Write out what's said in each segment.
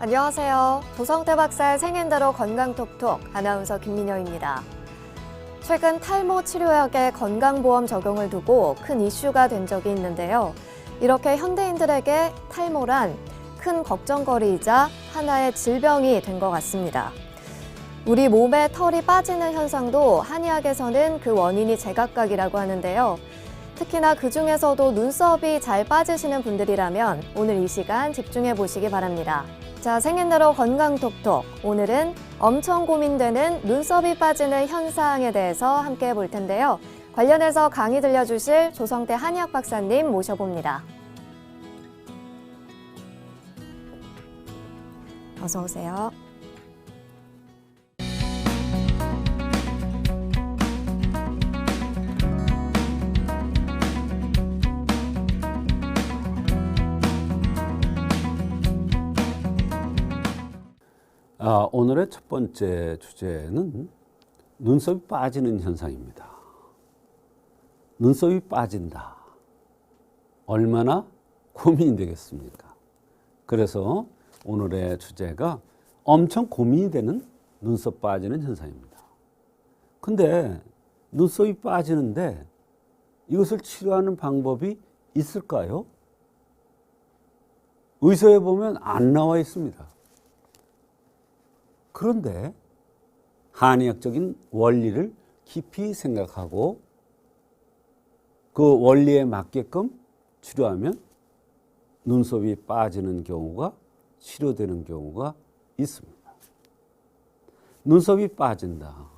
안녕하세요. 도성태 박사의 생엔더로 건강톡톡 아나운서 김민영입니다. 최근 탈모 치료약의 건강보험 적용을 두고 큰 이슈가 된 적이 있는데요. 이렇게 현대인들에게 탈모란 큰 걱정거리이자 하나의 질병이 된 것 같습니다. 우리 몸에 털이 빠지는 현상도 한의학에서는 그 원인이 제각각이라고 하는데요. 특히나 그 중에서도 눈썹이 잘 빠지시는 분들이라면 오늘 이 시간 집중해 보시기 바랍니다. 자, 생긴대로 건강톡톡. 오늘은 엄청 고민되는 눈썹이 빠지는 현상에 대해서 함께 볼 텐데요. 관련해서 강의 들려주실 조성태 한의학 박사님 모셔봅니다. 어서 오세요. 아, 오늘의 첫 번째 주제는 눈썹이 빠지는 현상입니다. 눈썹이 빠진다. 얼마나 고민이 되겠습니까? 그래서 오늘의 주제가 엄청 고민이 되는 눈썹 빠지는 현상입니다. 근데 눈썹이 빠지는데 이것을 치료하는 방법이 있을까요? 의사에 보면 안 나와 있습니다. 그런데 한의학적인 원리를 깊이 생각하고 그 원리에 맞게끔 치료하면 눈썹이 빠지는 경우가 치료되는 경우가 있습니다. 눈썹이 빠진다.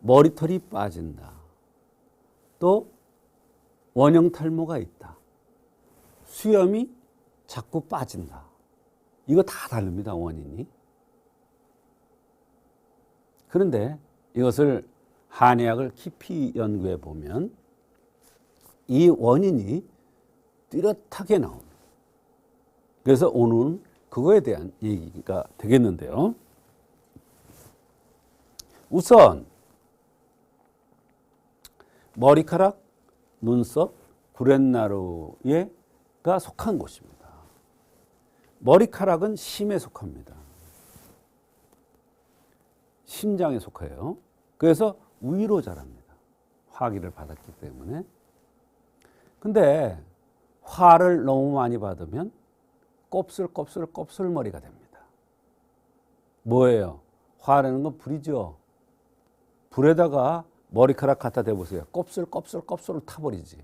머리털이 빠진다. 또 원형 탈모가 있다. 수염이 자꾸 빠진다. 이거 다 다릅니다, 원인이. 그런데 이것을 한의학을 깊이 연구해 보면 이 원인이 뚜렷하게 나옵니다. 그래서 오늘은 그거에 대한 얘기가 되겠는데요. 우선 머리카락, 눈썹, 구렛나루에가 속한 곳입니다. 머리카락은 심에 속합니다. 심장에 속해요. 그래서 위로 자랍니다. 화기를 받았기 때문에. 근데 화를 너무 많이 받으면 곱슬곱슬 곱슬머리가 됩니다. 뭐예요? 화라는 건 불이죠. 불에다가 머리카락 갖다 대보세요. 곱슬곱슬 곱슬을 타버리지.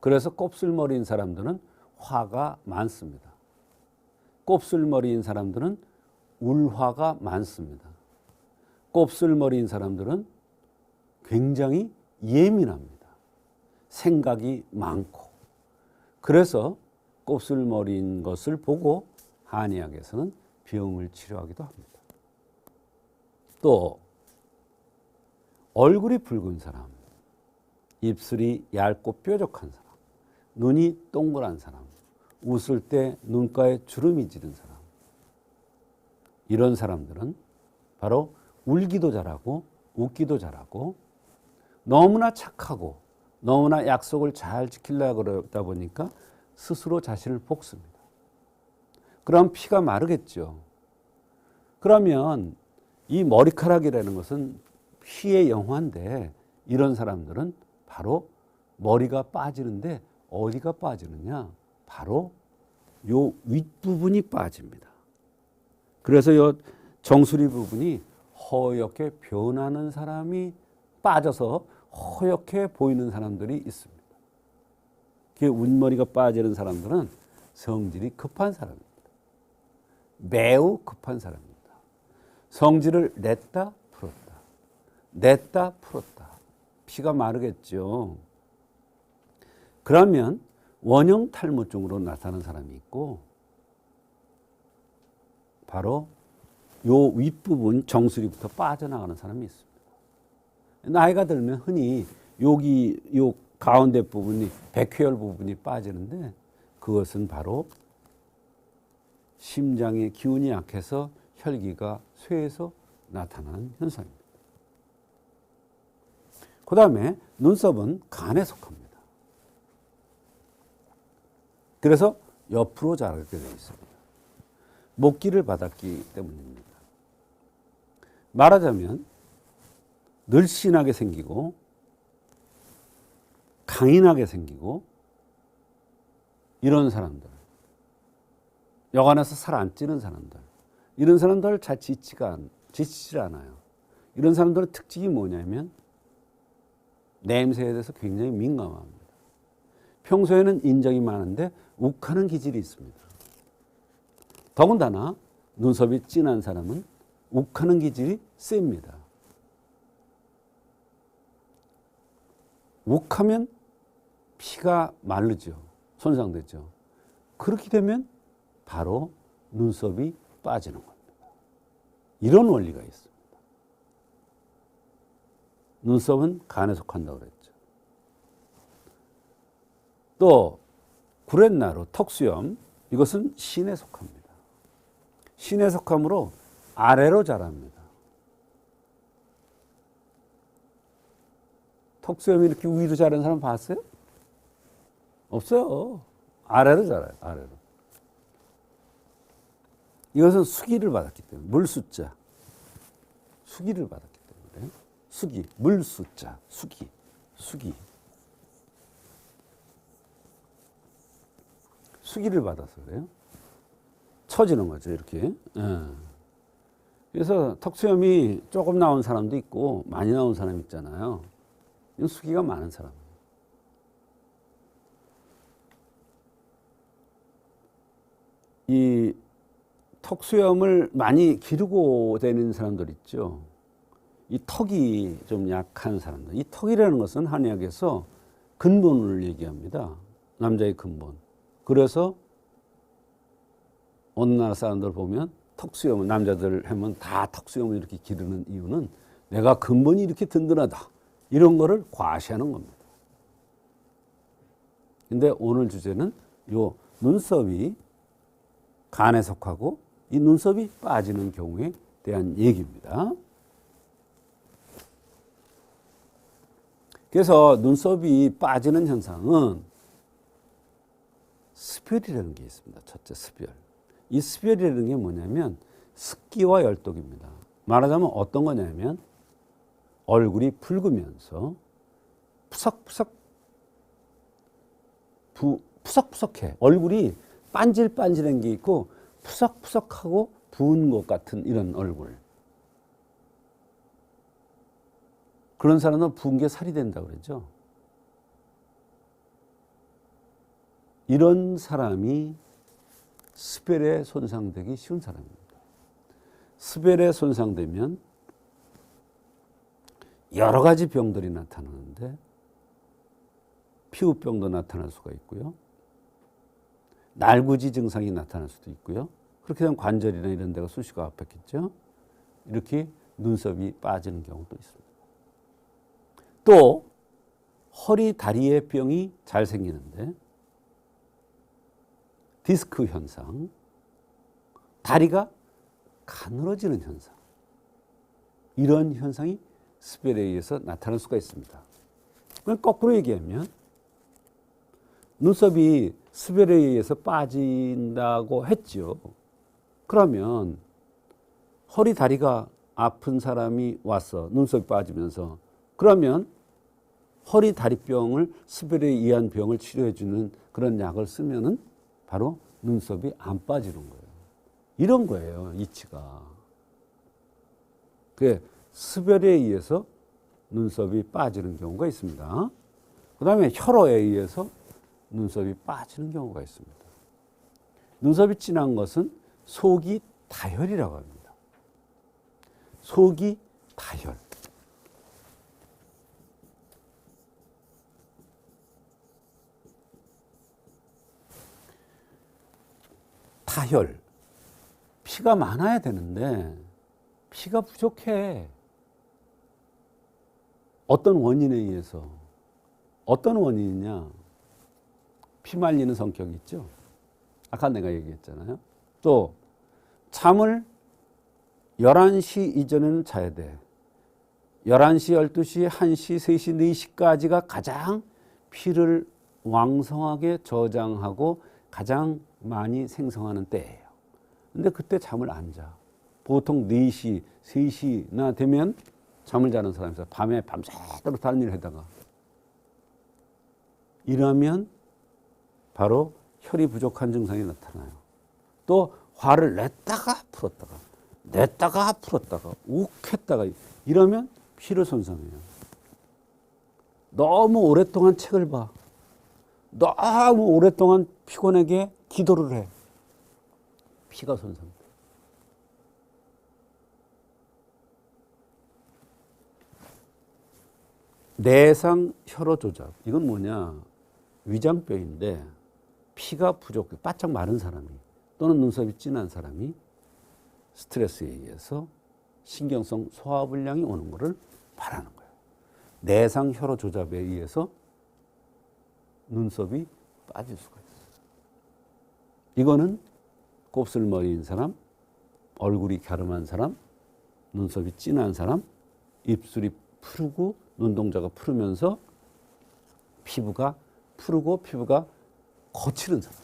그래서 곱슬머리인 사람들은 화가 많습니다. 곱슬머리인 사람들은 울화가 많습니다. 곱슬머리인 사람들은 굉장히 예민합니다. 생각이 많고. 그래서 곱슬머리인 것을 보고 한의학에서는 병을 치료하기도 합니다. 또 얼굴이 붉은 사람, 입술이 얇고 뾰족한 사람, 눈이 동그란 사람, 웃을 때 눈가에 주름이 지는 사람. 이런 사람들은 바로 울기도 잘하고 웃기도 잘하고 너무나 착하고 너무나 약속을 잘 지키려고 그러다 보니까 스스로 자신을 볶습니다. 그럼 피가 마르겠죠. 그러면 이 머리카락이라는 것은 피의 영화인데 이런 사람들은 바로 머리가 빠지는데 어디가 빠지느냐? 바로 요 윗부분이 빠집니다. 그래서 요 정수리 부분이 허옇게 변하는 사람이 빠져서 허옇게 보이는 사람들이 있습니다. 그 윗머리가 빠지는 사람들은 성질이 급한 사람입니다. 매우 급한 사람입니다. 성질을 냈다 풀었다. 냈다 풀었다. 피가 마르겠죠. 그러면 원형 탈모증으로 나타나는 사람이 있고 바로 요 윗부분 정수리부터 빠져나가는 사람이 있습니다. 나이가 들면 흔히 여기 요 가운데 부분이 백회열 부분이 빠지는데 그것은 바로 심장의 기운이 약해서 혈기가 쇠해서 나타나는 현상입니다. 그 다음에 눈썹은 간에 속합니다. 그래서 옆으로 자라게 되어 있습니다. 목기를 받았기 때문입니다. 말하자면 늘씬하게 생기고 강인하게 생기고 이런 사람들 여간에서 살 안 찌는 사람들 이런 사람들 잘 지치가 않, 지치질 않아요. 이런 사람들의 특징이 뭐냐면 냄새에 대해서 굉장히 민감합니다. 평소에는 인정이 많은데 욱하는 기질이 있습니다. 더군다나 눈썹이 진한 사람은 욱하는 기질이 셉니다. 욱하면 피가 마르죠. 손상되죠. 그렇게 되면 바로 눈썹이 빠지는 겁니다. 이런 원리가 있습니다. 눈썹은 간에 속한다고 그랬죠. 또 구렛나루, 턱수염 이것은 신에 속합니다. 신에 속함으로 아래로 자랍니다. 턱수염이 이렇게 위로 자라는 사람 봤어요? 없어요. 아래로 자라요. 아래로. 이것은 수기를 받았기 때문에 물수자 수기를 받았기 때문에 수기 물수자 수기 수기 수기를 받아서 그래요. 처지는 거죠 이렇게. 예. 그래서 턱수염이 조금 나온 사람도 있고 많이 나온 사람 있잖아요. 이건 수기가 많은 사람. 이 턱수염을 많이 기르고 다니는 사람들 있죠. 이 턱이 좀 약한 사람들. 이 턱이라는 것은 한의학에서 근본을 얘기합니다. 남자의 근본. 그래서 어느 나라 사람들 보면 턱수염을 남자들 하면 다 턱수염을 이렇게 기르는 이유는 내가 근본이 이렇게 든든하다. 이런 거를 과시하는 겁니다. 근데 오늘 주제는 요 눈썹이 간에 속하고 이 눈썹이 빠지는 경우에 대한 얘기입니다. 그래서 눈썹이 빠지는 현상은 스별이라는 게 있습니다. 첫째 스별. 이 스별이라는 게 뭐냐면 습기와 열독입니다. 말하자면 어떤 거냐면 얼굴이 붉으면서 푸석푸석 부, 푸석푸석해. 얼굴이 반질반질한 게 있고 푸석푸석하고 부은 것 같은 이런 얼굴. 그런 사람은 부은 게 살이 된다고 그러죠. 이런 사람이 스펠에 손상되기 쉬운 사람입니다. 스펠에 손상되면 여러 가지 병들이 나타나는데 피부병도 나타날 수가 있고요. 날구지 증상이 나타날 수도 있고요. 그렇게 되면 관절이나 이런 데가 수시가 아팠겠죠. 이렇게 눈썹이 빠지는 경우도 있습니다. 또 허리 다리의 병이 잘 생기는데 디스크 현상, 다리가 가늘어지는 현상, 이런 현상이 스펠에 의해서 나타날 수가 있습니다. 거꾸로 얘기하면 눈썹이 스벨에 의해서 빠진다고 했죠. 그러면 허리 다리가 아픈 사람이 와서 눈썹이 빠지면서 그러면 허리 다리병을 스벨에 의한 병을 치료해 주는 그런 약을 쓰면은 바로 눈썹이 안 빠지는 거예요. 이런 거예요, 이치가. 그 스별에 의해서 눈썹이 빠지는 경우가 있습니다. 그 다음에 혈어에 의해서 눈썹이 빠지는 경우가 있습니다. 눈썹이 진한 것은 속이 다혈이라고 합니다. 속이 다혈. 다혈. 피가 많아야 되는데 피가 부족해. 어떤 원인에 의해서 어떤 원인이냐? 피 말리는 성격이 있죠. 아까 내가 얘기했잖아요. 또 잠을 11시 이전에는 자야 돼. 11시, 12시, 1시, 3시, 4시까지가 가장 피를 왕성하게 저장하고 가장 많이 생성하는 때예요. 근데 그때 잠을 안 자. 보통 4시, 3시나 되면 잠을 자는 사람이 있어요. 밤에 밤새도록 다른 일을 하다가. 이러면 바로 혈이 부족한 증상이 나타나요. 또 화를 냈다가 풀었다가 냈다가 풀었다가 욱했다가 이러면 피를 손상해요. 너무 오랫동안 책을 봐. 너무 오랫동안 피곤하게 기도를 해. 피가 손상돼. 내상 혈어 조작. 이건 뭐냐? 위장병인데 피가 부족해 바짝 마른 사람이 또는 눈썹이 진한 사람이 스트레스에 의해서 신경성 소화불량이 오는 것을 말하는 거예요. 내상 혈어 조작에 의해서 눈썹이 빠질 수가 있어요. 이거는 곱슬머리인 사람, 얼굴이 갸름한 사람, 눈썹이 진한 사람, 입술이 푸르고 눈동자가 푸르면서 피부가 푸르고 피부가 거칠은 사람.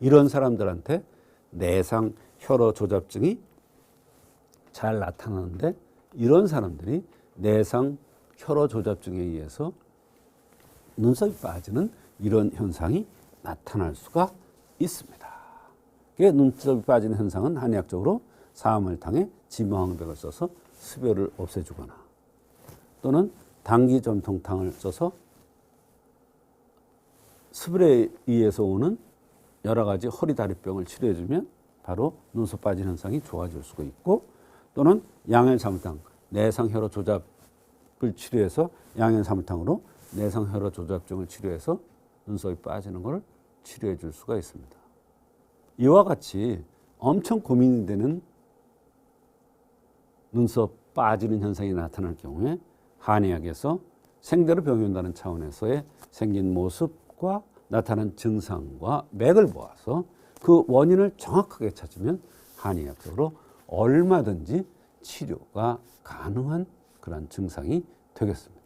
이런 사람들한테 내상 혈어 조잡증이 잘 나타나는데 이런 사람들이 내상 혈어 조잡증에 의해서 눈썹이 빠지는 이런 현상이 나타날 수가 있습니다. 그게 눈썹이 빠지는 현상은 한의학적으로 사암을탕에 진방백을 써서 수별을 없애주거나 또는 당기 전통탕을 써서 수별에 의해서 오는 여러 가지 허리 다리병을 치료해주면 바로 눈썹 빠지는 현상이 좋아질 수가 있고 또는 양현삼탕 내상혈어 조잡을 치료해서 양현삼탕으로 내상혈어 조잡증을 치료해서 눈썹이 빠지는 것을 치료해 줄 수가 있습니다. 이와 같이 엄청 고민이 되는 눈썹 빠지는 현상이 나타날 경우에 한의학에서 생대로 병이 온다는 차원에서의 생긴 모습과 나타난 증상과 맥을 모아서 그 원인을 정확하게 찾으면 한의학적으로 얼마든지 치료가 가능한 그런 증상이 되겠습니다.